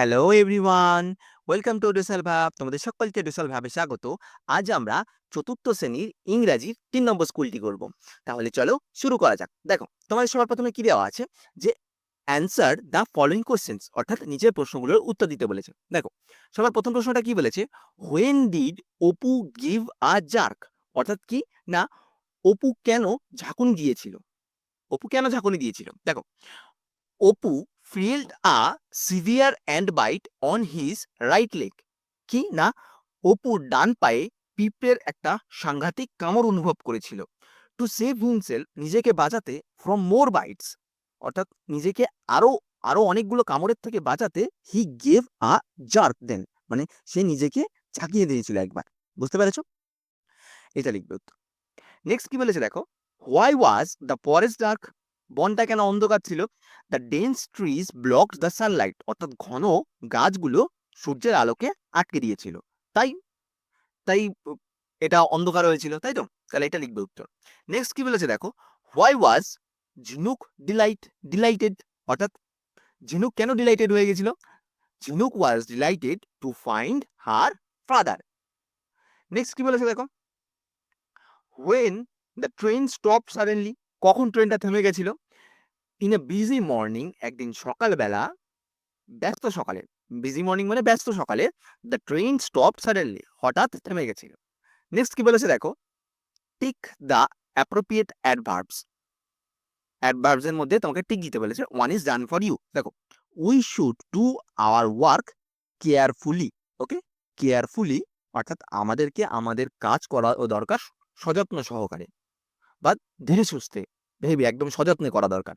Hello everyone, welcome to ডুসাল ভাব, তোমাদের সকলকে ডুসাল ভাবে স্বাগত। আজ আমরা চতুর্থ শ্রেণির ইংরাজির তিন নম্বর স্কুলটি করব। তাহলে চলো শুরু করা যাক। দেখো, তোমাদের সবার প্রথমে কি দেওয়া আছে? যে অ্যান্সার দ্য ফলোইং কোশ্চেন্স অর্থাৎ নিজের প্রশ্নগুলোর উত্তর দিতে বলেছে। দেখো, সবার প্রথম প্রশ্নটা কি বলেছে? When did Apu give a jerk অর্থাৎ কি? না, অপু কেন ঝাঁকুনি দিয়েছিল? অপু কেন ঝাঁকুনি দিয়েছিল? দেখো, Apu felt a severe and bite on his right leg. কি? না, অপুর ডান পায়ে পিঁপড়ের একটা সাংঘাতিক কামড় অনুভব করেছিল। টু সেভ হিমসেল নিজেকে বাঁচাতে ফ্রম মোর বাইটস, অর্থাৎ নিজেকে আরও আরও অনেকগুলো কামড়ের থেকে বাঁচাতে হি গেভ আ জার্ক দেন মানে সে নিজেকে ঝাঁকিয়ে দিয়েছিল একবার। বুঝতে পেরেছ? এটা লিখবে নেক্সট কি বলেছে দেখো? Why was the forest dark বনটা কেন অন্ধকার ছিল? The dense trees blocked the sunlight অর্থাৎ ঘন গাছগুলো সূর্যের আলোকে আটকে দিয়েছিল। তাই তাই এটা অন্ধকার হয়েছিল, তাই তো? তাহলে এটা লিখবে উত্তর। নেক্সট কি বলেছে দেখো? হোয়াই ওয়াজ ঝিনুক ডিলাইট ডিলাইটেড অর্থাৎ ঝিনুক কেন ডিলাইটেড হয়ে গেছিল? Jhinuk was delighted to find her father next কি বলেছে দেখো? When the train stop suddenly কখন ট্রেনটা থেমে গেছিল? ইন এ বিজি মর্নিং একদিন সকালবেলা, ব্যস্ত সকালে বিজি মর্নিং মানে ব্যস্ত সকালে দ্য ট্রেন স্টপ সাডেনলি হঠাৎ থেমে গেছিল। নেক্সট কি বলেছে দেখো? Tick the appropriate adverbs adverbs এর মধ্যে তোমাকে টিক দিতে বলেছে। One is done for you দেখো we should do our work carefully okay carefully অর্থাৎ আমাদেরকে আমাদের কাজ করা ও দরকার সযত্ন সহকারে। বা ধীরে সুস্থে ভেবে একদম সযত্নে করা দরকার।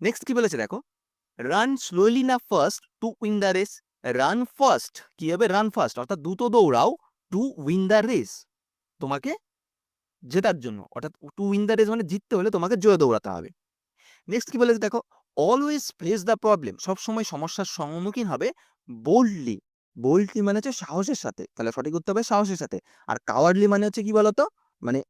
নেক্সট কি বলেছে দেখো? রান স্লোলি না fast to win the race run fast কি হবে? রান ফার্স্ট অর্থাৎ দ্রুত দৌড়াও টু উইন দ্য রেস তোমাকে জেতার জন্য, অর্থাৎ টু উইন দ্য রেস মানে জিততে হলে তোমাকে জয় দৌড়াতে হবে। নেক্সট কি বলেছে দেখো? অলওয়েজ ফেস দ্য প্রবলেম সবসময় সমস্যার সম্মুখীন হবে বোল্ডলি বোল্ডলি মানে হচ্ছে সাহসের সাথে, তাহলে সঠিক উত্তর হবে সাহসের সাথে। আর কাওয়ার্ডলি মানে হচ্ছে কি বলতো? মানে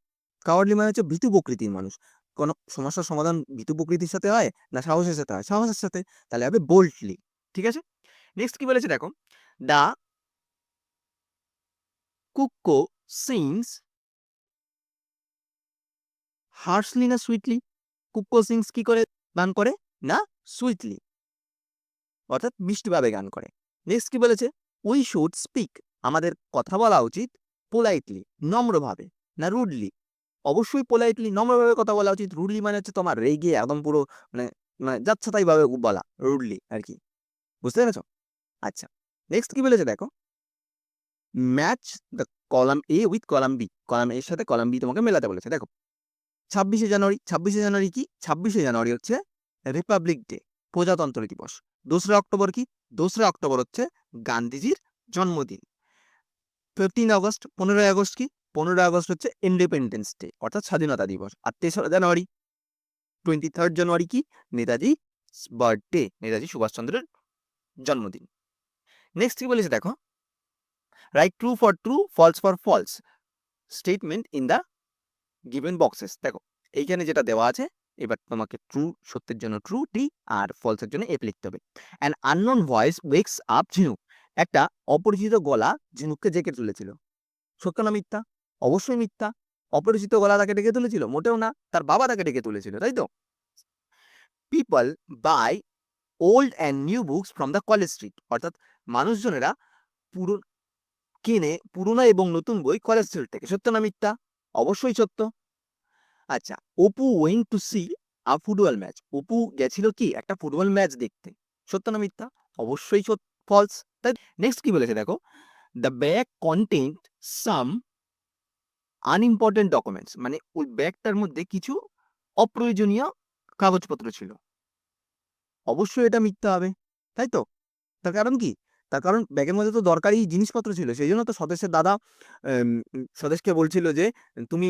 কাওয়ার্ডলি মানে হচ্ছে ভীতু প্রকৃতির মানুষ। কোনো সমস্যার সমাধান ভীতু প্রকৃতির সাথে হয় না সাহসের সাথে হয়? সাহসের সাথে। তাহলে হবে বোল্ডলি ঠিক আছে? নেক্সট কি বলেছে দেখো? দা কুক্কো সিংস হার্সলি না সুইটলি কুক্কো সিংস কি করে? গান করে? না সুইটলি অর্থাৎ মিষ্টিভাবে গান করে। নেক্সট কি বলেছে? উই শুড স্পিক আমাদের কথা বলা উচিত পোলাইটলি নম্রভাবে, না রুডলি অবশ্যই পোলাইটলি নম্রভাবে কথা বলা উচিত। রুডলি মানে হচ্ছে তোমার রেগে একদম পুরো মানে মানে যাচ্ছে তাই ভাবে বলা রুডলি আর কি বুঝতে পেরেছ? আচ্ছা নেক্সট কি বলেছে দেখো? Match the column A with column B column এর সাথে কলাম বি তোমাকে মেলাতে বলেছে। দেখো, ছাব্বিশে জানুয়ারি ছাব্বিশে জানুয়ারি কি? ছাব্বিশে জানুয়ারি হচ্ছে রিপাবলিক ডে প্রজাতন্ত্র দিবস। দোসরা অক্টোবর কি? দোসরা অক্টোবর হচ্ছে গান্ধীজির জন্মদিন। ফিফটিন আগস্ট, পনেরোই আগস্ট কি? পনেরোই আগস্ট হচ্ছে ইন্ডিপেন্ডেন্স ডে অর্থাৎ স্বাধীনতা দিবস। আর তেসরা জানুয়ারি টোয়েন্টি থার্ড জানুয়ারি কি? নেতাজি বার্থডে নেতাজি সুভাষচন্দ্রের জন্মদিন। নেক্সট কি বলেছে দেখো? Write true for true false for false statement in the given boxes দেখো, এইখানে যেটা দেওয়া আছে, এবার তোমাকে ট্রু সত্যের জন্য ট্রু টি আর ফলসের জন্য এফ লিখতে হবে। An unknown voice wakes up Jhinuk একটা অপরিচিত গলা ঝিনুককে জেগে তুলেছিল। সত্য না মিথ্যা? অবশ্যই মিথ্যা। অপরিচিত গলা তাকে ডেকে তুলেছিল, মোটেও না, তার বাবা তাকে ডেকে তুলেছিল, তাই তো? People buy old and new books from the College Street অর্থাৎ মানুষজনেরা পুরো, কিনে পুরোনো এবং নতুন বই কলেজ স্ট্রিট থেকে। সত্য না মিথ্যা? অবশ্যই সত্য। আচ্ছা Apu went to see a football match Apu গেছিল কি? একটা ফুটবল ম্যাচ দেখতে। সত্য না মিথ্যা? অবশ্যই ফলস তাই নেক্সট কি বলেছে দেখো? The bag content some unimportant documents মানে ওই ব্যাগটার মধ্যে কিছু অপ্রয়োজনীয় কাগজপত্র ছিল। অবশ্যই এটা মিথ্যা হবে, তাই তো? তার কারণ কি? তার কারণ ব্যাগের মধ্যে তো দরকারি জিনিসপত্র ছিল, সেই জন্য তো স্বদেশের দাদা স্বদেশকে বলছিল যে, তুমি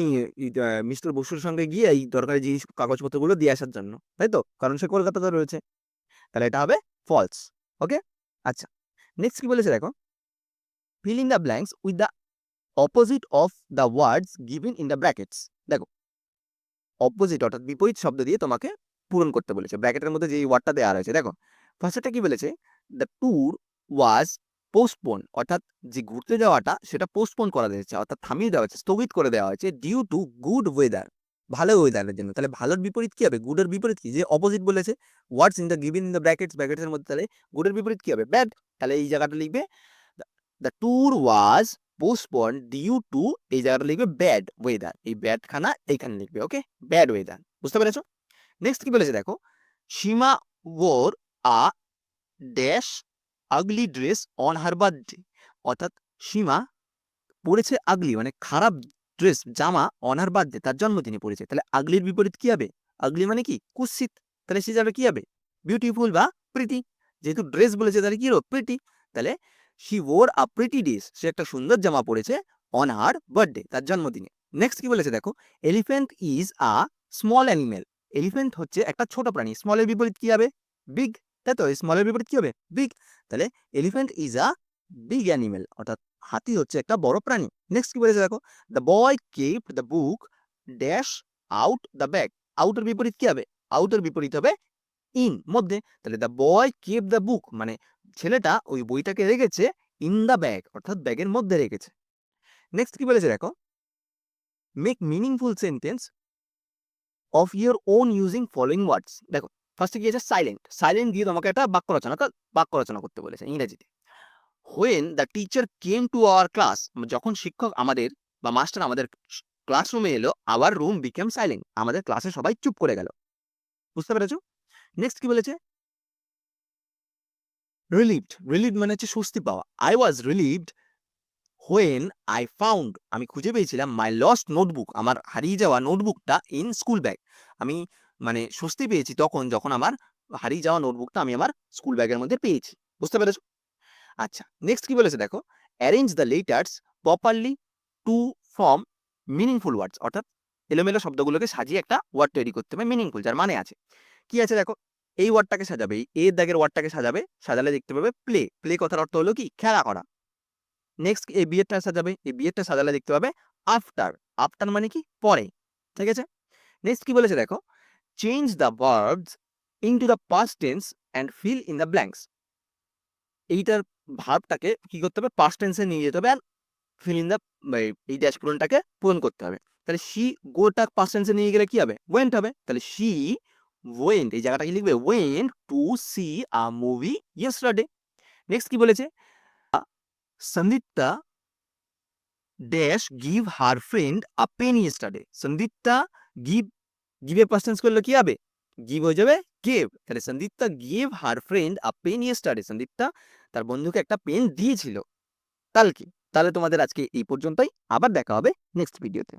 মিস্টার বসুর সঙ্গে গিয়ে এই দরকারি জিনিস, কাগজপত্রগুলো দিয়ে আসার জন্য, তাই তো? কারণ সে কলকাতাতে রয়েছে। তাহলে এটা হবে ফলস ওকে আচ্ছা নেক্সট কি বলেছে দেখো? Fill in the blanks with the opposite of the words given in the brackets দেখো অপোজিট অর্থাৎ বিপরীত শব্দ দিয়ে তোমাকে পূরণ করতে বলেছে। ব্র্যাকেটের মধ্যে যে ওয়ার্ডটা দেওয়া রয়েছে, দেখো ফার্স্টটা কি বলেছে? দ্য ট্যুর ওয়াজ পোস্টপোন অর্থাৎ যে ঘুরতে যাওয়াটা সেটা পোস্টপোন করা হয়েছে, অর্থাৎ থামিয়ে দেওয়া হয়েছে, স্থগিত করে দেওয়া হয়েছে ডিউ টু গুড ওয়েদার ভালো ওয়েদারের জন্য। তাহলে ভালোর বিপরীত কী হবে? গুডের বিপরীত কি? যে অপোজিট বলেছে words in the given in the brackets ব্র্যাকেটসের মধ্যে তাহলে গুডের বিপরীত কী হবে? ব্যাড তাহলে এই জায়গাটা লিখবে the tour was postpone due to এই জায়গাটা লিখবে ব্যাড ওয়েদার এই ব্যাড খানা এইখানে লিখবে ওকে ব্যাড ওয়েদার বুঝতে পেরেছ? নেক্সট কি বলেছে দেখো? Seema wore a dash ugly dress on her birthday অর্থাৎ সীমা পরেছে আগলি মানে খারাপ ড্রেস জামা অন হার বার্থডে তার জন্মদিনে পরেছে। তাহলে আগলির বিপরীত কি হবে? আগলি মানে কি? কুৎসিত। তাহলে সে যাবে কি হবে? বিউটিফুল বা প্রিটি যেহেতু ড্রেস বলেছে, তাহলে কি হলো? প্রিটি তাহলে she wore a pretty dress সে একটা সুন্দর জামা পরেছে অন হার বার্থডে তার জন্মদিনে। নেক্সট কি বলেছে দেখো? Elephant is a small animal elephant হচ্ছে একটা ছোট প্রাণী। স্মলের বিপরীত কি হবে? বিগ তাই তো? স্মলের বিপরীত কি হবে? বিগ তাহলে elephant is a big animal অর্থাৎ হাতি হচ্ছে একটা বড় প্রাণী। নেক্সট কি বলেছে দেখো? The boy kept the book dash out the bag আউটের বিপরীত কি হবে? আউটের বিপরীত হবে ইন মধ্যে। তাহলে the boy kept the book মানে ছেলেটা ওই বইটাকে রেখেছে ইন দ্য ব্যাগ অর্থাৎ ব্যাগের মধ্যে রেখেছে। নেক্সট কি বলেছে দেখো? Make meaningful sentence of your own using following words দেখো ফার্স্টে কি আছে? সাইলেন্ট সাইলেন্ট দিয়ে তোমাকে একটা বাক্য রচনা বাক্য রচনা করতে বলেছে ইংরেজিতে। When the teacher came to our class যখন শিক্ষক আমাদের বা মাস্টার আমাদের ক্লাসরুমে এলো আওয়ার রুম বিকেম সাইলেন্ট আমাদের ক্লাসে সবাই চুপ করে গেল। বুঝতে পেরেছ? নেক্সট কি বলেছে? রিলিভড রিলিভড মানে হচ্ছে স্বস্তি পাওয়া। I was relieved when I found আমি খুঁজে পেয়েছিলাম মাই লস্ট নোটবুক আমার হারিয়ে যাওয়া নোটবুকটা ইন স্কুল ব্যাগ আমি মানে স্বস্তি পেয়েছি তখন যখন আমার হারিয়ে যাওয়া নোটবুকটা আমি আমার স্কুল ব্যাগের মধ্যে পেয়েছি। বুঝতে পেরেছ? আচ্ছা নেক্সট কি বলেছে দেখো? Arrange the letters properly to form meaningful words অর্থাৎ এলোমেলো শব্দগুলোকে সাজিয়ে একটা ওয়ার্ড তৈরি করতে হবে মিনিংফুল যার মানে আছে। কি আছে দেখো? এই ওয়ার্ডটাকে সাজাবে, এই এর দাগের ওয়ার্ডটাকে সাজাবে, সাজালে দেখতে পাবে প্লে প্লে কথার অর্থ হলো কি? খেলা করা। নেক্সট এই বিয়েরটা সাজাবে, এই বিয়েরটা সাজালে দেখতে পাবে আফটার আফটার মানে কি? পরে, ঠিক আছে? নেক্সট কি বলেছে দেখো? Change the verbs into the past tense and fill in the blanks এইটার ভার্বটাকে কি করতে হবে? পাস্ট টেন্সে নিয়ে যেতে হবে আর ফিল ইন দ্য এই ড্যাশ পূরণটাকে পূরণ করতে হবে। তাহলে শি গোটা পাস্ট টেন্সে নিয়ে গেলে কি হবে? ওয়েন্ট হবে। তাহলে শি ওয়েন্ট এই জায়গাটা কি লিখবে went to see a movie yesterday next কি বলেছে? Sandipta dash give her friend a pen yesterday Sandipta give গিভে past tense করলে কি হবে? গিভ হয়ে যাবে গেভ তাহলে Sandipta give her friend a pen yesterday Sandipta তার বন্ধুকে একটা পেন দিয়েছিল। কালকে তাহলে তোমাদের আজকে এই পর্যন্তই। আবার দেখা হবে নেক্সট ভিডিওতে